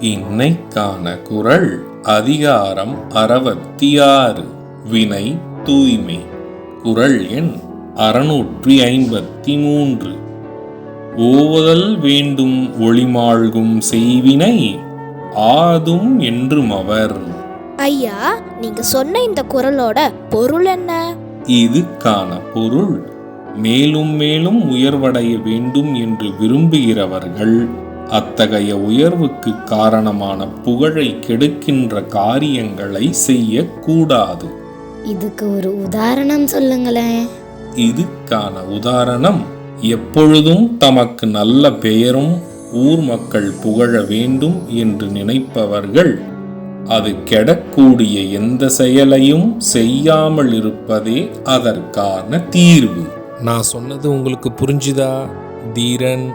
இன்னைக்கான குரல் அதிகாரம் அறுபத்தி ஆறு வினை தூய்மை. குரல் எண் அறுநூற்றி ஐம்பத்தி மூன்று ஓவதல் வேண்டும் ஒளிமாழ்கும் செய்வினை ஆதும் என்றும் அவர். ஐயா நீங்க சொன்ன இந்த குரலோட பொருள் என்ன? இதுக்கான பொருள் மேலும் மேலும் உயர்வடைய வேண்டும் என்று விரும்புகிறவர்கள். அத்தகைய உயர்வுக்கு காரணமான புகழை கெடுக்கின்ற காரியங்களை செய்யக்கூடாது. இதுக்கு ஒரு உதாரணம் சொல்லுங்களேன். இதுக்கான உதாரணம் எப்பொழுதும் தமக்கு நல்ல பெயரும் ஊர் மக்கள் புகழ வேண்டும் என்று நினைப்பவர்கள் அது கெடக்கூடிய எந்த செயலையும் செய்யாமல் இருப்பதே அதற்கான தீர்வு. நான் சொன்னது உங்களுக்கு புரிஞ்சுதா? தீரன்